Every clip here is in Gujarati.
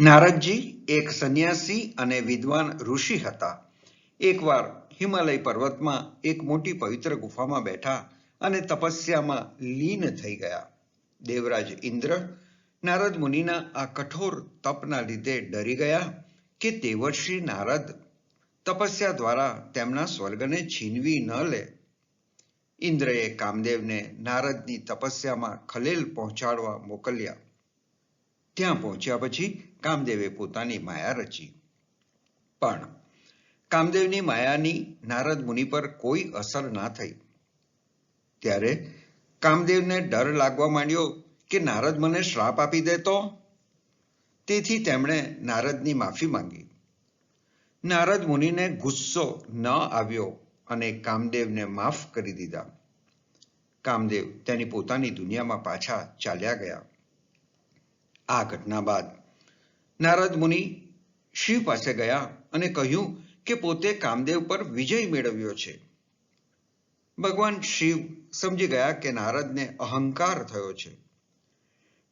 નારદજી એક સંન્યાસી અને વિદ્વાન ઋષિ હતા. એકવાર હિમાલય પર્વતમાં એક મોટી પવિત્ર ગુફામાં બેઠા અને તપસ્યામાં લીન થઈ ગયા. દેવરાજ ઇન્દ્ર નારદ મુનિના આ કઠોર તપના લીધે ડરી ગયા કે દેવર્ષિ નારદ તપસ્યા દ્વારા તેમના સ્વર્ગને છીનવી ન લે. ઇન્દ્રએ કામદેવને નારદની તપસ્યામાં ખલેલ પહોંચાડવા મોકલ્યા. ત્યાં પહોંચ્યા પછી કામદેવે પોતાની માયા રચી. પણ કામદેવની માયાની નારદ મુનિ પર કોઈ અસર ના થઈ. ત્યારે કામદેવને ડર લાગવા માંડ્યો કે નારદ મને શ્રાપ આપી દે તેથી તેમણે નારદની માફી માંગી. નારદ મુનિને ગુસ્સો ન આવ્યો અને કામદેવને માફ કરી દીધા. કામદેવ તેની પોતાની દુનિયામાં પાછા ચાલ્યા ગયા. આ ઘટના બાદ નારદ મુનિ શિવ પાસે ગયા અને કહ્યું કે પોતે કામદેવ પર વિજય મેળવ્યો છે. ભગવાન શિવ સમજી ગયા કે નારદને અહંકાર થયો છે.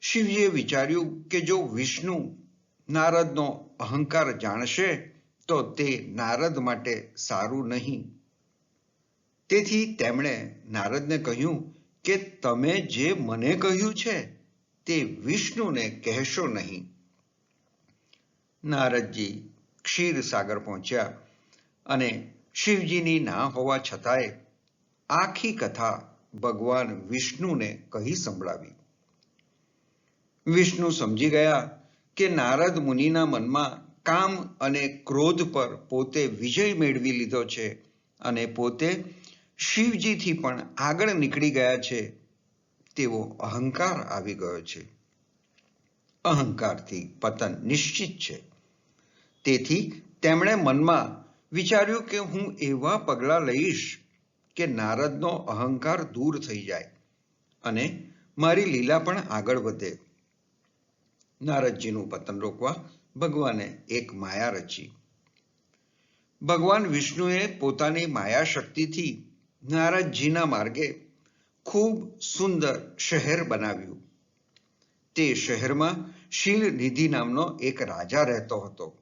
શિવજીએ વિચાર્યું કે જો વિષ્ણુ નારદનો અહંકાર જાણશે, તો તે નારદ માટે સારું નહીં. તેથી તેમણે નારદને કહ્યું કે તમે જે મને કહ્યું છે, તે વિષ્ણુને કહેશો નહીં. નારદજી ક્ષીરસાગર પહોંચ્યા અને શિવજીની ના હોવા છતાંય આખી કથા ભગવાન વિષ્ણુને કહી સંભળાવી. વિષ્ણુ સમજી ગયા કે નારદ મુનિના મનમાં કામ અને ક્રોધ પર પોતે વિજય મેળવી લીધો છે અને પોતે શિવજીથી પણ આગળ નીકળી ગયા છે તેવો અહંકાર આવી ગયો છે. અહંકારથી પતન નિશ્ચિત છે. તેથી તેમણે મનમાં વિચાર્યું કે હું એવા પગલાં લઈશ કે નારદનો અહંકાર દૂર થઈ જાય અને મારી લીલા પણ આગળ વધે. નારદજીનું પતન રોકવા ભગવાને એક માયા રચી. ભગવાન વિષ્ણુએ પોતાની માયા શક્તિથી નારદજીના માર્ગે ખૂબ સુંદર શહેર બનાવ્યું. તે શહેરમાં શીલ નિધિ નામનો એક રાજા રહેતો હતો.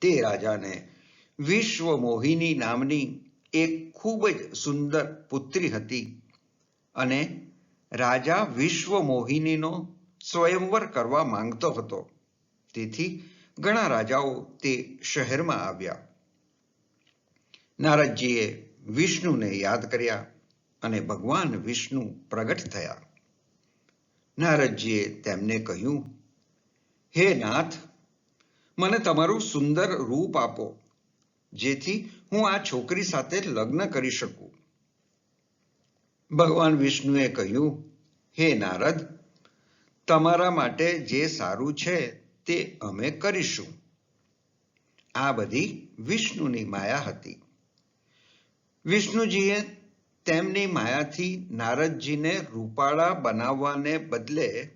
તે રાજાને વિશ્વ મોહિની નામની એક ખૂબ જ સુંદર પુત્રી હતી અને રાજા વિશ્વ મોહિનીનો સ્વયંવર કરવા માંગતો હતો. તેથી ઘણા રાજાઓ તે શહેરમાં આવ્યા. નારદજીએ વિષ્ણુને યાદ કર્યા અને ભગવાન વિષ્ણુ પ્રગટ થયા. નારદજીએ તેમને કહ્યું, હે નાથ, મને તમારું સુંદર રૂપ આપો, જેથી હું આ છોકરી સાથે લગ્ન કરી શકું. ભગવાન વિષ્ણુએ કહ્યું, હે નારદ, તમારા માટે જે સારું છે તે અમે કરીશું. આ બધી વિષ્ણુની માયા હતી. વિષ્ણુજીએ તેમની માયાથી નારદજીને રૂપાળા બનાવવાને બદલે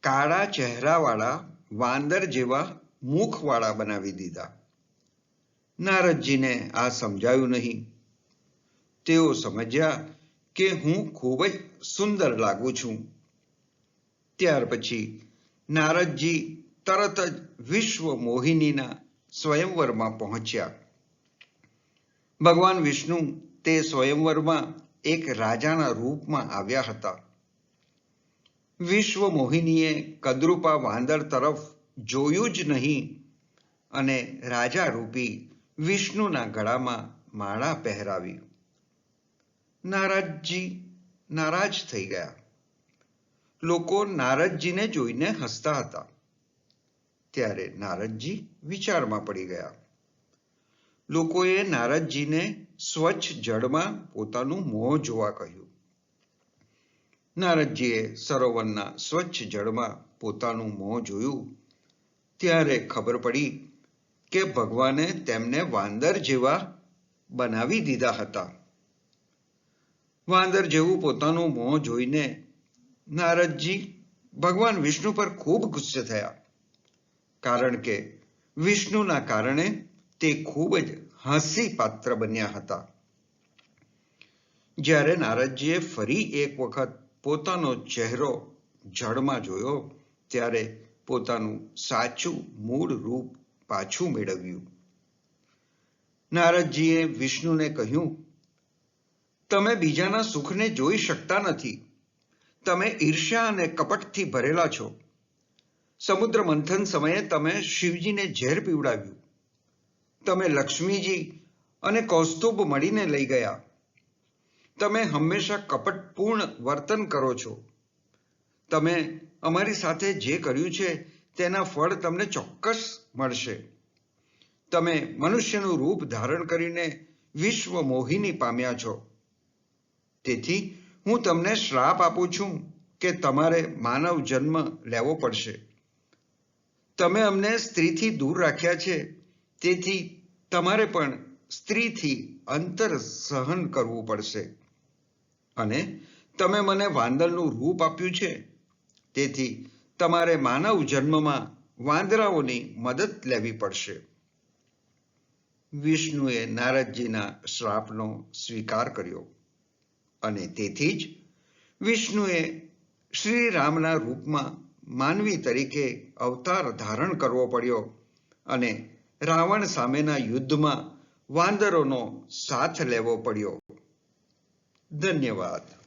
કાળા ચહેરાવાળા વાંદર જેવા મુખવાળા બનાવી દીધા. નારદજીને આ સમજાયું નહીં. તેઓ સમજ્યા કે હું ખૂબ જ સુંદર લાગુ છું. ત્યાર પછી નારદજી તરત જ વિશ્વ મોહિનીના સ્વયંવરમાં પહોંચ્યા. ભગવાન વિષ્ણુ તે સ્વયંવરમાં એક રાજાના રૂપમાં આવ્યા હતા. વિશ્વ મોહિનીએ કદરૂપા વાંદર તરફ જોયું જ નહીં અને રાજા રૂપી વિષ્ણુના ગળામાં માળા પહેરાવી. નારાજજી નારાજ થઈ ગયા. લોકો નારદજીને જોઈને હસતા હતા. ત્યારે નારદજી વિચારમાં પડી ગયા. લોકોએ નારદજીને સ્વચ્છ જળમાં પોતાનું મોં જોવા કહ્યું. નારદજીએ સરોવરના સ્વચ્છ જળમાં પોતાનું મોં જોયું. ત્યારે ખબર પડી કે ભગવાને તેમને વાંદર જેવા બનાવી દીધા હતા. વાંદર જેવું પોતાનું મોં જોઈને નારદજી ભગવાન વિષ્ણુ પર ખૂબ ગુસ્સે થયા. કારણ કે વિષ્ણુના કારણે તે ખૂબ જ હાસ્ય પાત્ર બન્યા હતા. જ્યારે નારદજીએ ફરી એક વખત પોતાનો ચહેરો જળમાં જોયો, ત્યારે પોતાનું સાચું મૂળ રૂપ પાછું મેળવ્યું. નારદજીએ વિષ્ણુને કહ્યું, તમે બીજાના સુખને જોઈ શકતા નથી. તમે ઈર્ષ્યા અને કપટથી ભરેલા છો. સમુદ્ર મંથન સમયે તમે શિવજીને ઝેર પીવડાવ્યું. તમે લક્ષ્મીજી અને કૌસ્તુભ મળીને લઈ ગયા. તમે હંમેશા કપટપૂર્ણ વર્તન કરો છો. તમે અમારી સાથે જે કર્યું છે, તેના ફળ તમને ચોક્કસ મળશે. તમે મનુષ્યનું રૂપ ધારણ કરીને વિશ્વ મોહિની પામ્યા છો. તેથી હું તમને શ્રાપ આપું છું કે તમારે માનવ જન્મ લેવો પડશે. તમે અમને સ્ત્રીથી દૂર રાખ્યા છે. તેથી તમારે પણ સ્ત્રીથી અંતર સહન કરવું પડશે. અને તમે મને વાંદરનું રૂપ આપ્યું છે. તેથી તમારે માનવ જન્મમાં વાંદરાઓની મદદ લેવી પડશે. વિષ્ણુએ નારદજીના શ્રાપનો સ્વીકાર કર્યો. અને તેથી જ વિષ્ણુએ શ્રી રામના રૂપમાં માનવી તરીકે અવતાર ધારણ કરવો પડ્યો અને રાવણ સામેના યુદ્ધમાં વાંદરોનો સાથ લેવો પડ્યો. ધન્યવાદ.